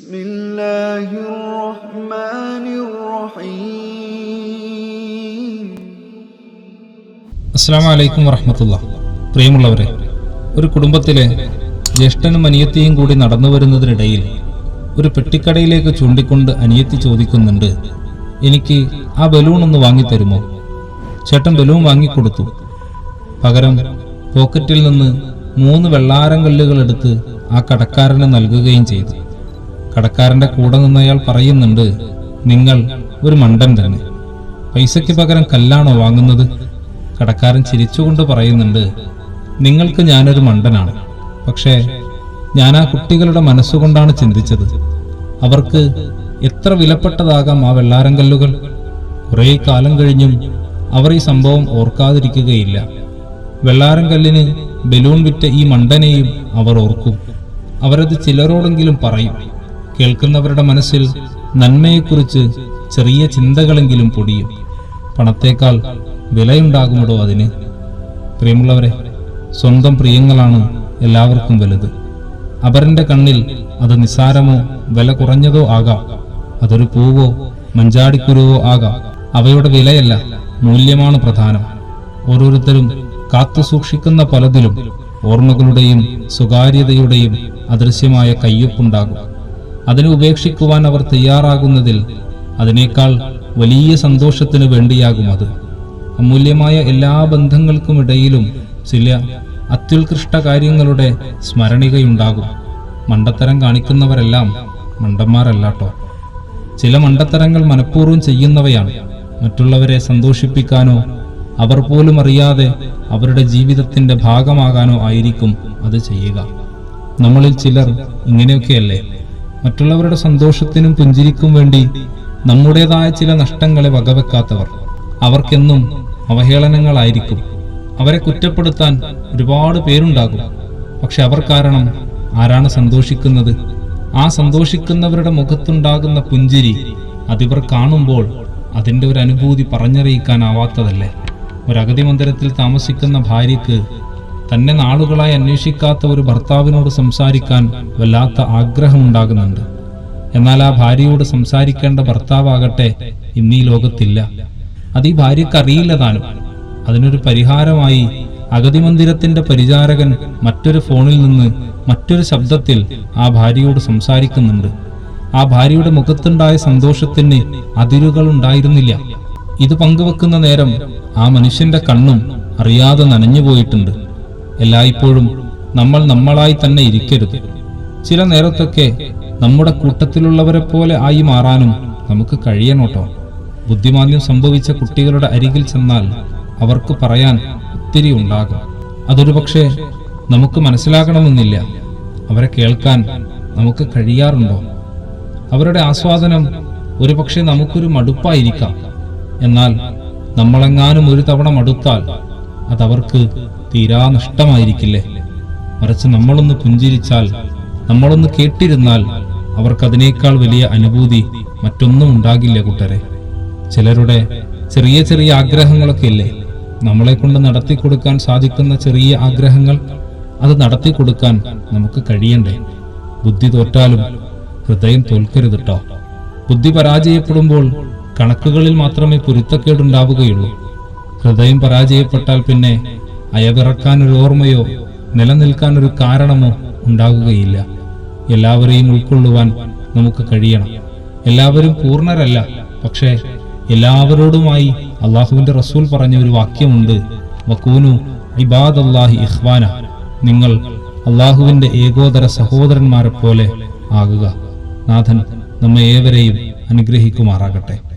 بسم الله الرحمن الرحيم അസ്സാം വലൈക്കും വറഹമത്തുള്ള പ്രിയമുള്ളവരെ ഒരു കുടുംബത്തിലെ ജ്യേഷ്ഠനും അനിയത്തിയും കൂടി നടന്നു വരുന്നതിനിടയിൽ ഒരു പെട്ടിക്കടയിലേക്ക് ചൂണ്ടിക്കൊണ്ട് അനിയത്തി ചോദിക്കുന്നുണ്ട് എനിക്ക് ആ ബലൂൺ ഒന്ന് വാങ്ങിത്തരുമോ ചേട്ടൻ ബലൂൺ വാങ്ങിക്കൊടുത്തു പകരം പോക്കറ്റിൽ നിന്ന് മൂന്ന് വെള്ളാരം കല്ലുകൾ എടുത്ത് ആ കടക്കാരന് നൽകുകയും ചെയ്തു കടക്കാരന്റെ കൂടെ നിന്നയാൾ പറയുന്നുണ്ട് നിങ്ങൾ ഒരു മണ്ടൻ തന്നെ. പൈസയ്ക്ക് പകരം കല്ലാണോ വാങ്ങുന്നത്? കടക്കാരൻ ചിരിച്ചുകൊണ്ട് പറയുന്നുണ്ട് നിങ്ങൾക്ക് ഞാനൊരു മണ്ടനാണ്. പക്ഷേ ഞാൻ ആ കുട്ടികളുടെ മനസ്സുകൊണ്ടാണ് ചിന്തിച്ചത്. അവർക്ക് എത്ര വിലപ്പെട്ടതാകാം ആ വെള്ളാരം കല്ലുകൾ? കുറേ കാലം കഴിഞ്ഞും അവർ ഈ സംഭവം ഓർക്കാതിരിക്കുകയില്ല. വെള്ളാരം കല്ലിന് ബലൂൺ വിറ്റ ഈ മണ്ടനെയും അവർ ഓർക്കും. അവരത് ചിലരോടെങ്കിലും പറയും. കേൾക്കുന്നവരുടെ മനസ്സിൽ നന്മയെക്കുറിച്ച് ചെറിയ ചിന്തകളെങ്കിലും പൊടിയും. പണത്തേക്കാൾ വിലയുണ്ടാകുമടോ അതിന്? പ്രിയമുള്ളവരെ സ്വന്തം പ്രിയങ്ങളാണ് എല്ലാവർക്കും വലുത്. അവരന്റെ കണ്ണിൽ അത് നിസ്സാരമോ വില കുറഞ്ഞതോ ആകാം. അതൊരു പൂവോ മഞ്ചാടിക്കുരുവോ ആകാം. അവയുടെ വിലയല്ല മൂല്യമാണ് പ്രധാനം. ഓരോരുത്തരും കാത്തു സൂക്ഷിക്കുന്ന പലതിലും ഓർമ്മകളുടെയും സ്വകാര്യതയുടെയും അദൃശ്യമായ കയ്യൊപ്പുണ്ടാകും. അതിനെ ഉപേക്ഷിക്കുവാൻ അവർ തയ്യാറാകുന്നതിൽ അതിനേക്കാൾ വലിയ സന്തോഷത്തിന് വേണ്ടിയാകും അത്. അമൂല്യമായ എല്ലാ ബന്ധങ്ങൾക്കുമിടയിലും ചില അത്യുത്കൃഷ്ട കാര്യങ്ങളുടെ സ്മരണികയുണ്ടാകും. മണ്ടത്തരം കാണിക്കുന്നവരെല്ലാം മണ്ടന്മാരല്ലാട്ടോ. ചില മണ്ടത്തരങ്ങൾ മനഃപൂർവം ചെയ്യുന്നവയാണ്. മറ്റുള്ളവരെ സന്തോഷിപ്പിക്കാനോ അവർ പോലും അറിയാതെ അവരുടെ ജീവിതത്തിന്റെ ഭാഗമാകാനോ ആയിരിക്കും അത് ചെയ്യുക. നമ്മളിൽ ചിലർ ഇങ്ങനെയൊക്കെയല്ലേ? മറ്റുള്ളവരുടെ സന്തോഷത്തിനും പുഞ്ചിരിക്കും വേണ്ടി നമ്മുടേതായ ചില നഷ്ടങ്ങളെ വകവെക്കാത്തവർ. അവർക്കെന്നും അവഹേളനങ്ങളായിരിക്കും. അവരെ കുറ്റപ്പെടുത്താൻ ഒരുപാട് പേരുണ്ടാകും. പക്ഷെ അവർ കാരണം ആരാണ് സന്തോഷിക്കുന്നത്? ആ സന്തോഷിക്കുന്നവരുടെ മുഖത്തുണ്ടാകുന്ന പുഞ്ചിരി അതിവർ കാണുമ്പോൾ അതിന്റെ ഒരു അനുഭൂതി പറഞ്ഞറിയിക്കാനാവാത്തതല്ലേ? ഒരഗതി മന്ദിരത്തിൽ താമസിക്കുന്ന ഭാര്യയ്ക്ക് തന്നെ നാളുകളായി അന്വേഷിക്കാത്ത ഒരു ഭർത്താവിനോട് സംസാരിക്കാൻ വല്ലാത്ത ആഗ്രഹമുണ്ടാകുന്നുണ്ട്. എന്നാൽ ആ ഭാര്യയോട് സംസാരിക്കേണ്ട ഭർത്താവാകട്ടെ ഇന്നീ ലോകത്തില്ല. അത് ഈ ഭാര്യയ്ക്ക് അറിയില്ല താനും. അതിനൊരു പരിഹാരമായി അഗതി മന്ദിരത്തിന്റെ പരിചാരകൻ മറ്റൊരു ഫോണിൽ നിന്ന് മറ്റൊരു ശബ്ദത്തിൽ ആ ഭാര്യയോട് സംസാരിക്കുന്നുണ്ട്. ആ ഭാര്യയുടെ മുഖത്തുണ്ടായ സന്തോഷത്തിന് അതിരുകൾ ഉണ്ടായിരുന്നില്ല. ഇത് പങ്കുവെക്കുന്ന നേരം ആ മനുഷ്യന്റെ കണ്ണും അറിയാതെ നനഞ്ഞുപോയിട്ടുണ്ട്. എല്ലായ്പ്പോഴും നമ്മൾ നമ്മളായി തന്നെ ഇരിക്കരുത്. ചില നേരത്തൊക്കെ നമ്മുടെ കൂട്ടത്തിലുള്ളവരെ പോലെ ആയി മാറാനും നമുക്ക് കഴിയണോട്ടോ ബുദ്ധിമാന്യം സംഭവിച്ച കുട്ടികളുടെ അരികിൽ ചെന്നാൽ അവർക്ക് പറയാൻ ഒത്തിരി ഉണ്ടാകും. അതൊരു പക്ഷേ നമുക്ക് മനസ്സിലാകണമെന്നില്ല. അവരെ കേൾക്കാൻ നമുക്ക് കഴിയാറുണ്ടോ? അവരുടെ ആസ്വാദനം ഒരുപക്ഷെ നമുക്കൊരു മടുപ്പായിരിക്കാം. എന്നാൽ നമ്മളെങ്ങാനും ഒരു തവണ മടുത്താൽ അതവർക്ക് തീരാ നഷ്ടമായിരിക്കില്ലേ? മറിച്ച് നമ്മളൊന്ന് പുഞ്ചിരിച്ചാൽ നമ്മളൊന്ന് കേട്ടിരുന്നാൽ അവർക്കതിനേക്കാൾ വലിയ അനുഭൂതി മറ്റൊന്നും ഉണ്ടാകില്ല കൂട്ടരെ. ചിലരുടെ ചെറിയ ചെറിയ ആഗ്രഹങ്ങളൊക്കെ ഇല്ലേ നമ്മളെ കൊണ്ട് നടത്തി കൊടുക്കാൻ സാധിക്കുന്ന ചെറിയ ആഗ്രഹങ്ങൾ അത് നടത്തി കൊടുക്കാൻ നമുക്ക് കഴിയണ്ടേ? ബുദ്ധി തോറ്റാലും ഹൃദയം തോൽക്കരുത് കേട്ടോ ബുദ്ധി പരാജയപ്പെടുമ്പോൾ കണക്കുകളിൽ മാത്രമേ പൊരുത്തക്കേടുണ്ടാവുകയുള്ളൂ. ഹൃദയം പരാജയപ്പെട്ടാൽ പിന്നെ അയവിറക്കാൻ ഒരു ഓർമ്മയോ നിലനിൽക്കാൻ ഒരു കാരണമോ ഉണ്ടാകുകയില്ല. എല്ലാവരെയും ഉൾക്കൊള്ളുവാൻ നമുക്ക് കഴിയണം. എല്ലാവരും പൂർണരല്ല പക്ഷേ എല്ലാവരോടുമായി അള്ളാഹുവിന്റെ റസൂൽ പറഞ്ഞ ഒരു വാക്യമുണ്ട്. വക്കൂനു ഇബാദല്ലാഹി ഇഖ്വാന. നിങ്ങൾ അള്ളാഹുവിന്റെ ഏകോദര സഹോദരന്മാരെ പോലെ ആകുക. നാഥൻ നമ്മെ ഏവരെയും അനുഗ്രഹിക്കുമാറാകട്ടെ.